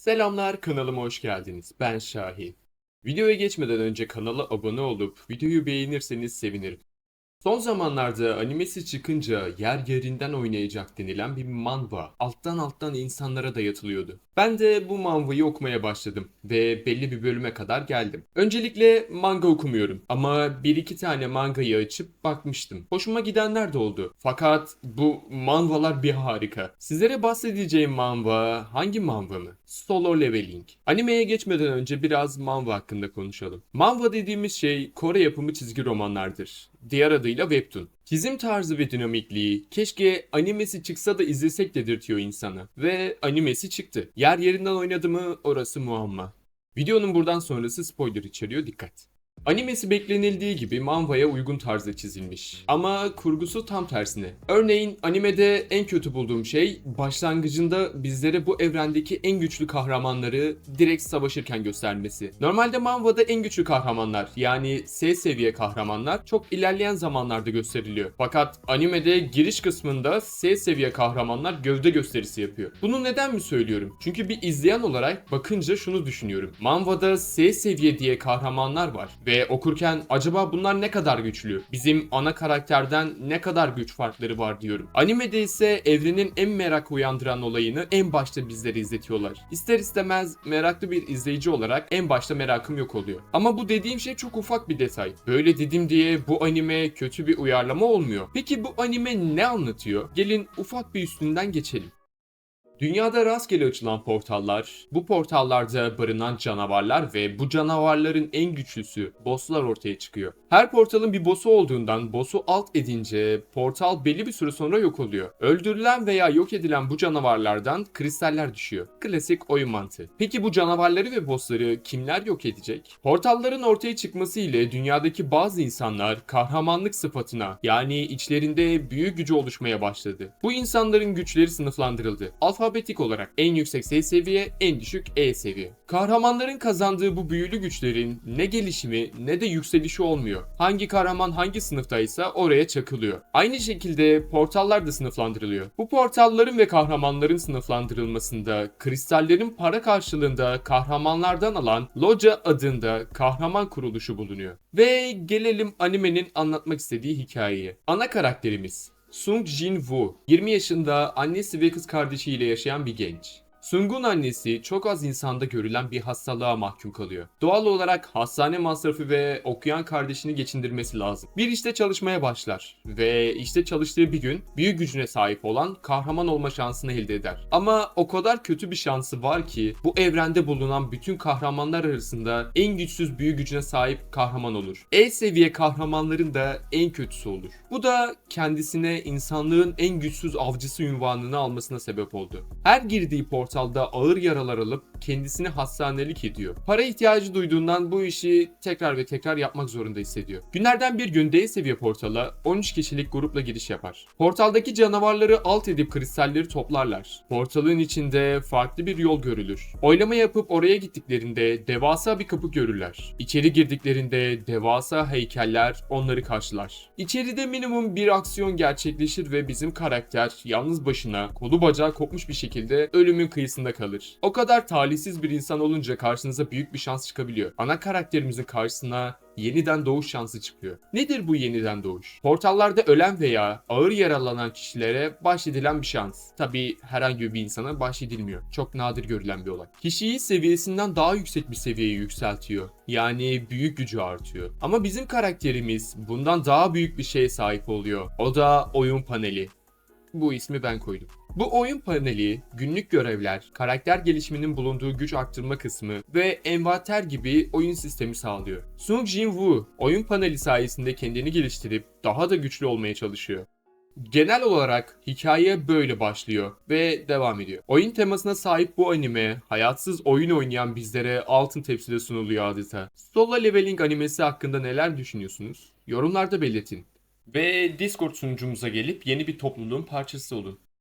Selamlar kanalıma hoş geldiniz. Ben Şahin. Videoya geçmeden önce kanala abone olup videoyu beğenirseniz sevinirim. Son zamanlarda animesi çıkınca yer yerinden oynayacak denilen bir manhwa alttan alttan insanlara dayatılıyordu. Ben de bu manhwayı okumaya başladım ve belli bir bölüme kadar geldim. Öncelikle manga okumuyorum ama bir iki tane mangayı açıp bakmıştım. Hoşuma gidenler de oldu. Fakat bu manhwalar bir harika. Sizlere bahsedeceğim manhwa hangi manhwa mı? Solo Leveling. Animeye geçmeden önce biraz manhwa hakkında konuşalım. Manhwa dediğimiz şey Kore yapımı çizgi romanlardır. Diğer adıyla webtoon. Çizim tarzı ve dinamikliği keşke animesi çıksa da izlesek dedirtiyor insana. Ve animesi çıktı. Yer yerinden oynadı mı orası muamma. Videonun buradan sonrası spoiler içeriyor dikkat. Animesi beklenildiği gibi manhwaya uygun tarzda çizilmiş. Ama kurgusu tam tersine. Örneğin animede en kötü bulduğum şey başlangıcında bizlere bu evrendeki en güçlü kahramanları direkt savaşırken göstermesi. Normalde manhwada en güçlü kahramanlar yani S seviye kahramanlar çok ilerleyen zamanlarda gösteriliyor. Fakat animede giriş kısmında S seviye kahramanlar gövde gösterisi yapıyor. Bunu neden mi söylüyorum? Çünkü bir izleyen olarak bakınca şunu düşünüyorum. Manhwada S seviye diye kahramanlar var ve okurken acaba bunlar ne kadar güçlü? Bizim ana karakterden ne kadar güç farkları var diyorum. Animede ise evrenin en merak uyandıran olayını en başta bizlere izletiyorlar. İster istemez meraklı bir izleyici olarak en başta merakım yok oluyor. Ama bu dediğim şey çok ufak bir detay. Böyle dedim diye bu anime kötü bir uyarlama olmuyor. Peki bu anime ne anlatıyor? Gelin ufak bir üstünden geçelim. Dünyada rastgele açılan portallar, bu portallarda barınan canavarlar ve bu canavarların en güçlüsü bosslar ortaya çıkıyor. Her portalın bir boss'u olduğundan boss'u alt edince portal belli bir süre sonra yok oluyor. Öldürülen veya yok edilen bu canavarlardan kristaller düşüyor. Klasik oyun mantığı. Peki bu canavarları ve bossları kimler yok edecek? Portalların ortaya çıkması ile dünyadaki bazı insanlar kahramanlık sıfatına yani içlerinde büyük gücü oluşmaya başladı. Bu insanların güçleri sınıflandırıldı. Alfabetik olarak en yüksek S seviye, en düşük E seviye. Kahramanların kazandığı bu büyülü güçlerin ne gelişimi ne de yükselişi olmuyor. Hangi kahraman hangi sınıftaysa oraya çakılıyor. Aynı şekilde portallar da sınıflandırılıyor. Bu portalların ve kahramanların sınıflandırılmasında kristallerin para karşılığında kahramanlardan alan Loja adında kahraman kuruluşu bulunuyor. Ve gelelim animenin anlatmak istediği hikayeye. Ana karakterimiz Sung Jin Woo, 20 yaşında annesi ve kız kardeşiyle yaşayan bir genç. Sung'un annesi çok az insanda görülen bir hastalığa mahkum kalıyor. Doğal olarak hastane masrafı ve okuyan kardeşini geçindirmesi lazım. Bir işte çalışmaya başlar ve işte çalıştığı bir gün büyük gücüne sahip olan kahraman olma şansını elde eder. Ama o kadar kötü bir şansı var ki bu evrende bulunan bütün kahramanlar arasında en güçsüz büyük gücüne sahip kahraman olur. E seviye kahramanların da en kötüsü olur. Bu da kendisine insanlığın en güçsüz avcısı ünvanını almasına sebep oldu. Her girdiği portalda ağır yaralar alıp kendisini hastanelik ediyor. Para ihtiyacı duyduğundan bu işi tekrar ve tekrar yapmak zorunda hissediyor. Günlerden bir gün D seviye portala 13 kişilik grupla giriş yapar. Portaldaki canavarları alt edip kristalleri toplarlar. Portalın içinde farklı bir yol görülür. Oylama yapıp oraya gittiklerinde devasa bir kapı görürler. İçeri girdiklerinde devasa heykeller onları karşılar. İçeride minimum bir aksiyon gerçekleşir ve bizim karakter yalnız başına kolu bacağı kopmuş bir şekilde ölümün kıyısında kalır. O kadar talihsiz bir insan olunca karşınıza büyük bir şans çıkabiliyor. Ana karakterimizin karşısına yeniden doğuş şansı çıkıyor. Nedir bu yeniden doğuş? Portallarda ölen veya ağır yaralanan kişilere bahşedilen bir şans. Tabi herhangi bir insana bahşedilmiyor. Çok nadir görülen bir olay. Kişiyi seviyesinden daha yüksek bir seviyeye yükseltiyor. Yani büyük gücü artıyor. Ama bizim karakterimiz bundan daha büyük bir şeye sahip oluyor. O da oyun paneli. Bu ismi ben koydum. Bu oyun paneli günlük görevler, karakter gelişiminin bulunduğu güç arttırma kısmı ve envanter gibi oyun sistemi sağlıyor. Sung Jin Woo oyun paneli sayesinde kendini geliştirip daha da güçlü olmaya çalışıyor. Genel olarak hikaye böyle başlıyor ve devam ediyor. Oyun temasına sahip bu anime, hayatsız oyun oynayan bizlere altın tepside sunuluyor adeta. Solo Leveling animesi hakkında neler düşünüyorsunuz? Yorumlarda belirtin. Ve Discord sunucumuza gelip yeni bir topluluğun parçası olun.